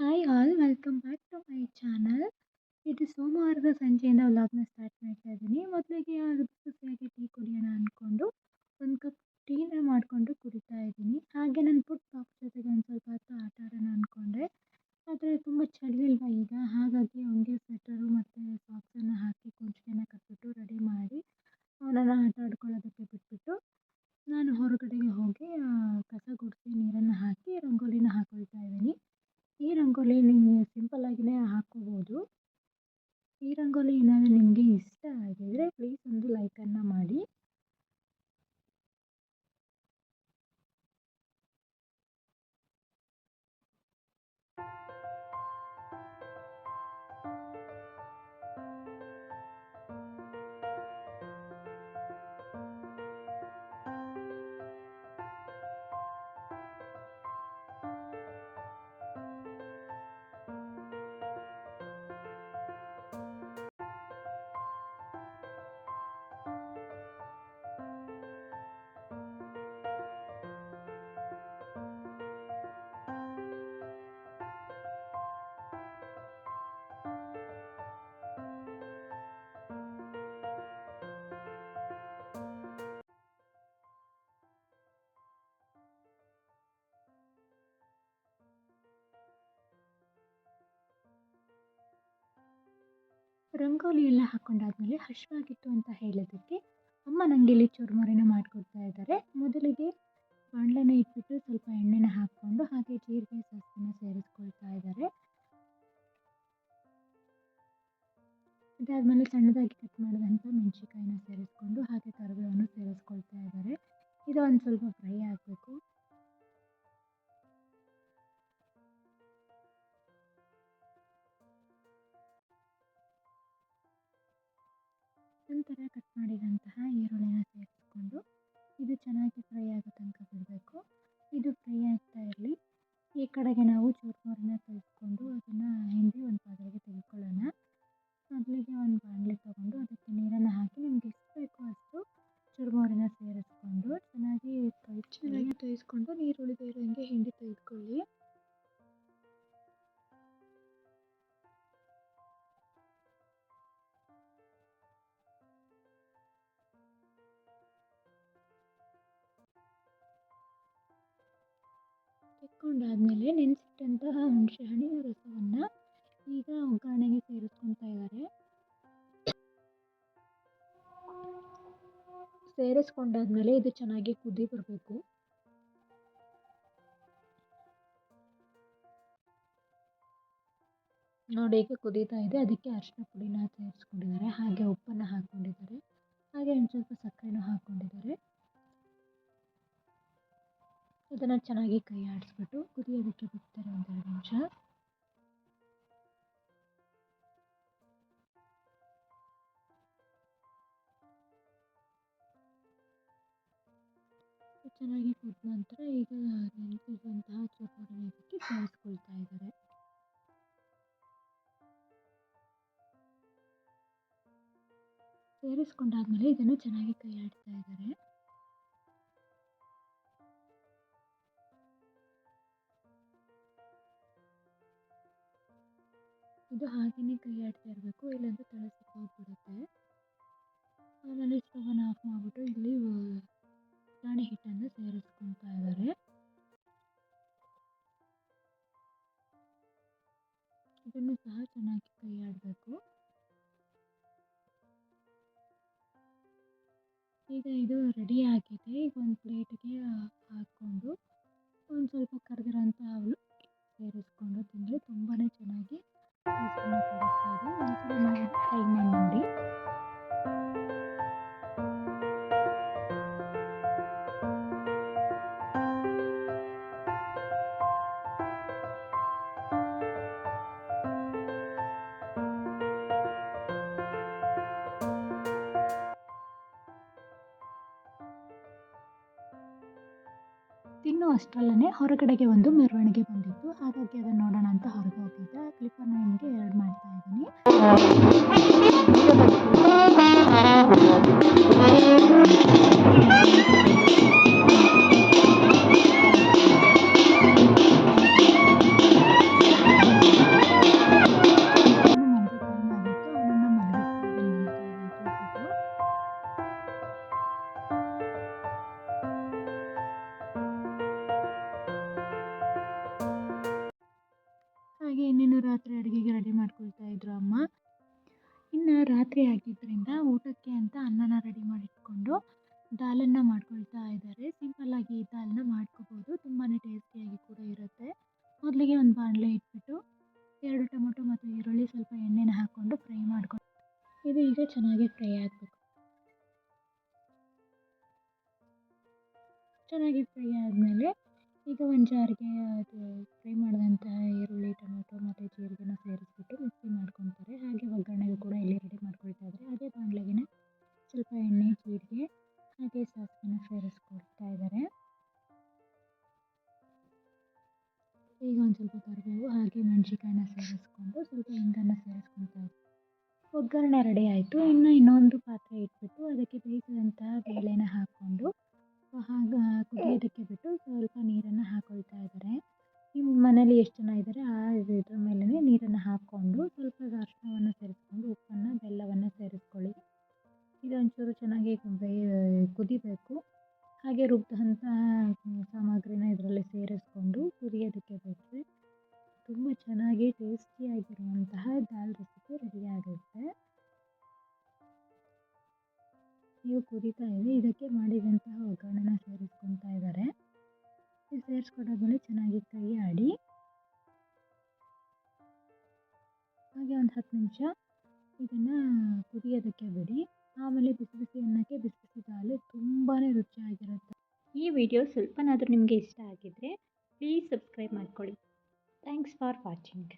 Hi all welcome back to my channel ಇದು ಸೋಮವಾರದ ಸಂಜೆಯಿಂದ ವ್ಲಾಗ್ನ ಸ್ಟಾರ್ಟ್ ಮಾಡ್ತಾ ಇದ್ದೀನಿ. ಮೊದಲಿಗೆ ಖುಷಿಯಾಗಿ ಟೀ ಕುಡಿಯೋಣ ಅಂದ್ಕೊಂಡು ಒಂದು ಕಪ್ ಟೀನ ಮಾಡಿಕೊಂಡು ಕುಡಿತಾ ಇದ್ದೀನಿ. ಹಾಗೆ ನನ್ನ ಪುಟ್ಟ ರಂಗೋಲಿ ಎಲ್ಲ ಹಾಕ್ಕೊಂಡಾದ್ಮೇಲೆ ಹಸಿವಾಗಿತ್ತು ಅಂತ ಹೇಳೋದಕ್ಕೆ ಅಮ್ಮ ನನಗೆ ಇಲ್ಲಿ ಚುರುಮುರಿನ ಮಾಡಿಕೊಡ್ತಾ ಇದ್ದಾರೆ. ಮೊದಲಿಗೆ ಬಾಣಲೆನ ಇಟ್ಬಿಟ್ಟು ಸ್ವಲ್ಪ ಎಣ್ಣೆನ ಹಾಕ್ಕೊಂಡು ಹಾಗೆ ಜೀರಿಗೆ ಸಸ್ಯನ ಸೇರಿಸ್ಕೊಳ್ತಾ ಇದ್ದಾರೆ. ಅದಾದಮೇಲೆ ಸಣ್ಣದಾಗಿ ಕಟ್ ಮಾಡಿದಂಥ ಮೆಣಸಿನ್ಕಾಯಿನ ಸೇರಿಸ್ಕೊಂಡು ಹಾಗೆ ಕರಿಬೇವನ್ನು ಸೇರಿಸ್ಕೊಳ್ತಾ ಇದ್ದಾರೆ. ಇದು ಒಂದು ಸ್ವಲ್ಪ ಫ್ರೈ ಆಗಬೇಕು. ನಂತರ ಕಟ್ ಮಾಡಿದಂತಹ ಈರುಳ್ಳಿನ ಸೇರಿಸ್ಕೊಂಡು ಇದು ಚೆನ್ನಾಗಿ ಫ್ರೈ ಆಗೋ ತನಕ ಬಿಡಬೇಕು. ಇದು ಫ್ರೈ ಆಗ್ತಾ ಇರಲಿ. ಈ ಕಡೆಗೆ ನಾವು ಚೂರ್ಮೂರನ್ನ ತೆಕ್ಕೊಂಡಾದಮೇಲೆ ನೆನೆಸಿಟ್ಟಂತಹ ಹುಣಸೆ ಹಣ್ಣಿನ ರಸವನ್ನು ಈಗ ಒಗ್ಗರಣೆಗೆ ಸೇರಿಸ್ಕೊತಾ ಇದ್ದಾರೆ ಸೇರಿಸ್ಕೊಂಡಾದ್ಮೇಲೆ ಇದು ಚೆನ್ನಾಗಿ ಕುದಿ ಬರಬೇಕು. ನೋಡಿ ಈಗ ಕುದೀತಾ ಇದೆ. ಅದಕ್ಕೆ ಅರಿಶಿನ ಪುಡಿನ ಸೇರಿಸ್ಕೊಂಡಿದ್ದಾರೆ. ಹಾಗೆ ಉಪ್ಪನ್ನು ಹಾಕ್ಕೊಂಡಿದ್ದಾರೆ. ಹಾಗೆ ಒಂದು ಸ್ವಲ್ಪ ಸಕ್ಕರೆನೂ ಹಾಕ್ಕೊಂಡಿದ್ದಾರೆ. ಇದನ್ನು ಚೆನ್ನಾಗಿ ಕೈ ಆಡಿಸ್ಬಿಟ್ಟು ಕುದಿಯೋದಕ್ಕೆ ಬಿಡ್ತಾರೆ ಒಂದೆರಡು ನಿಮಿಷ. ಚೆನ್ನಾಗಿ ಕುದ ನಂತರ ಈಗ ನೆನೆಸಿದಂತಹ ಚಪಾತಿನ ಇದಕ್ಕೆ ಸೇರಿಸ್ಕೊಳ್ತಾ ಇದ್ದಾರೆ. ಸೇರಿಸ್ಕೊಂಡಾದ್ಮೇಲೆ ಇದನ್ನು ಚೆನ್ನಾಗಿ ಕೈ ಆಡ್ತಾ ಇದ್ದಾರೆ. ಇದು ಹಾಗೆಯೇ ಕೈ ಆಡ್ತಾ ಇರಬೇಕು, ಇಲ್ಲಾಂದರೆ ತಳ ಸಿಕ್ಕೋಗ್ಬಿಡುತ್ತೆ. ಆಮೇಲೆ ಸ್ಟವನ್ನು ಆಫ್ ಮಾಡಿಬಿಟ್ಟು ಇಲ್ಲಿ ಪುಟಾಣಿ ಹಿಟ್ಟನ್ನು ಸೇರಿಸ್ಕೊತಾ ಇದ್ದಾರೆ ಇದನ್ನು ಸಹ ಚೆನ್ನಾಗಿ ಕೈ ಆಡಬೇಕು. ಈಗ ಇದು ರೆಡಿ ಆಗಿದೆ. ಈಗ ಒಂದು ಪ್ಲೇಟ್ಗೆ ಹಾಕ್ಕೊಂಡು, ಒಂದು ಸ್ವಲ್ಪ ಕರೆದಿರೋಂಥ ಸೇರಿಸ್ಕೊಂಡು ತಿಂದರೆ ತುಂಬಾ ಚೆನ್ನಾಗಿ ಅಷ್ಟರಲ್ಲೇ ಹೊರಗಡೆಗೆ ಒಂದು ಮೆರವಣಿಗೆ ಬಂದಿತ್ತು. ಹಾಗಾಗಿ ಅದನ್ನು ನೋಡೋಣ ಅಂತ ಹೊರಗೆ ಕ್ಲಿಪ್ಪನ್ನು ನಿಮಗೆ ಎರಡು ಮಾಡ್ತಾ ಇದ್ದೀನಿ. ರಾತ್ರಿ ಅಡುಗೆಗೆ ರೆಡಿ ಮಾಡ್ಕೊಳ್ತಾ ಇದ್ರು ಅಮ್ಮ. ಇನ್ನು ರಾತ್ರಿ ಆಗಿದ್ದರಿಂದ ಊಟಕ್ಕೆ ಅಂತ ಅನ್ನನ ರೆಡಿ ಮಾಡಿಟ್ಕೊಂಡು ದಾಲನ್ನ ಮಾಡ್ಕೊಳ್ತಾ ಇದ್ದಾರೆ. ಸಿಂಪಲ್ಲಾಗಿ ಈ ದಾಲನ್ನ ಮಾಡ್ಕೋಬೋದು. ತುಂಬಾ ಟೇಸ್ಟಿಯಾಗಿ ಕೂಡ ಇರುತ್ತೆ. ಮೊದಲಿಗೆ ಒಂದು ಬಾಣಲೆ ಇಟ್ಬಿಟ್ಟು ಎರಡು ಟೊಮೊಟೊ ಮತ್ತು ಈರುಳ್ಳಿ ಸ್ವಲ್ಪ ಎಣ್ಣೆನ ಹಾಕ್ಕೊಂಡು ಫ್ರೈ ಮಾಡ್ಕೊಂಡು ಇದು ಈಗ ಚೆನ್ನಾಗಿ ಫ್ರೈ ಆಗಬೇಕು. ಚೆನ್ನಾಗಿ ಫ್ರೈ ಆದಮೇಲೆ ಈಗ ಒಂದು ಜಾರಿಗೆ ಅದು ಫ್ರೈ ಮಾಡಿದಂತಹ ಈರುಳ್ಳಿ, ಟೊಮೊಟೊ ಮತ್ತು ಜೀರಿಗೆನ ಸೇರಿಸ್ಬಿಟ್ಟು ಮಿಕ್ಸಿ ಮಾಡ್ಕೊತಾರೆ. ಹಾಗೆ ಒಗ್ಗರಣೆಗೂ ಕೂಡ ಇಲ್ಲಿ ರೆಡಿ ಮಾಡ್ಕೊಳ್ತಾ ಇದ್ದಾರೆ. ಅದೇ ಬಾಣಲೆಗೆ ಸ್ವಲ್ಪ ಎಣ್ಣೆ, ಜೀರಿಗೆ ಹಾಗೆ ಸಾಸಿವೆನ ಸೇರಿಸ್ಕೊಳ್ತಾ ಇದ್ದಾರೆ. ಈಗ ಒಂದು ಸ್ವಲ್ಪ ಕರಿಬೇವು ಹಾಗೆ ಮೆಣಸಿನ್ಕಾಯಿನ ಸೇರಿಸ್ಕೊಂಡು ಸ್ವಲ್ಪ ಹಿಂಗನ್ನು ಸೇರಿಸ್ಕೊಳ್ತಾ ಇದ್ದಾರೆ. ಒಗ್ಗರಣೆ ರೆಡಿ ಆಯಿತು. ಇನ್ನು ಇನ್ನೊಂದು ಪಾತ್ರೆ ಇಟ್ಬಿಟ್ಟು ಅದಕ್ಕೆ ಬೇಯಿಸಿದಂತಹ ಚೆನ್ನಾಗಿ ಕುದಿಬೇಕು. ಹಾಗೆ ರುಬ್ಬಿದಂಥ ಸಾಮಗ್ರಿನ ಇದರಲ್ಲಿ ಸೇರಿಸ್ಕೊಂಡು ಕುದಿಯೋದಕ್ಕೆ ಬಿಟ್ಟರೆ ತುಂಬ ಚೆನ್ನಾಗಿ ಟೇಸ್ಟಿಯಾಗಿರುವಂತಹ ದಾಲ್ ರೆಸಿಪಿ ರೆಡಿ ಆಗುತ್ತೆ. ನೀವು ಕುದೀತಾ ಇದೆ ಇದಕ್ಕೆ ಮಾಡಿದಂತಹ ಒಗ್ಗರಣೆನ ಸೇರಿಸ್ಕೊತಾ ಇದ್ದಾರೆ. ಇದು ಸೇರಿಸ್ಕೊಂಡಾದ್ಮೇಲೆ ಚೆನ್ನಾಗಿ ಕೈ ಆಡಿ ಹಾಗೆ ಒಂದು ಹತ್ತು ನಿಮಿಷ ಇದನ್ನು ಕುದಿಯೋದಕ್ಕೆ ಬಿಡಿ. ಆಮೇಲೆ ಬಿಸಿ ಬಿಸಿ ಅನ್ನಕ್ಕೆ ಬಿಸಿ ಬಿಸಿ ತುಂಬಾ ರುಚಿಯಾಗಿರುತ್ತೆ. ಈ ವಿಡಿಯೋ ಸ್ವಲ್ಪನಾದರೂ ನಿಮಗೆ ಇಷ್ಟ ಆಗಿದ್ದರೆ ಪ್ಲೀಸ್ ಸಬ್ಸ್ಕ್ರೈಬ್ ಮಾಡ್ಕೊಳ್ಳಿ. Thanks for watching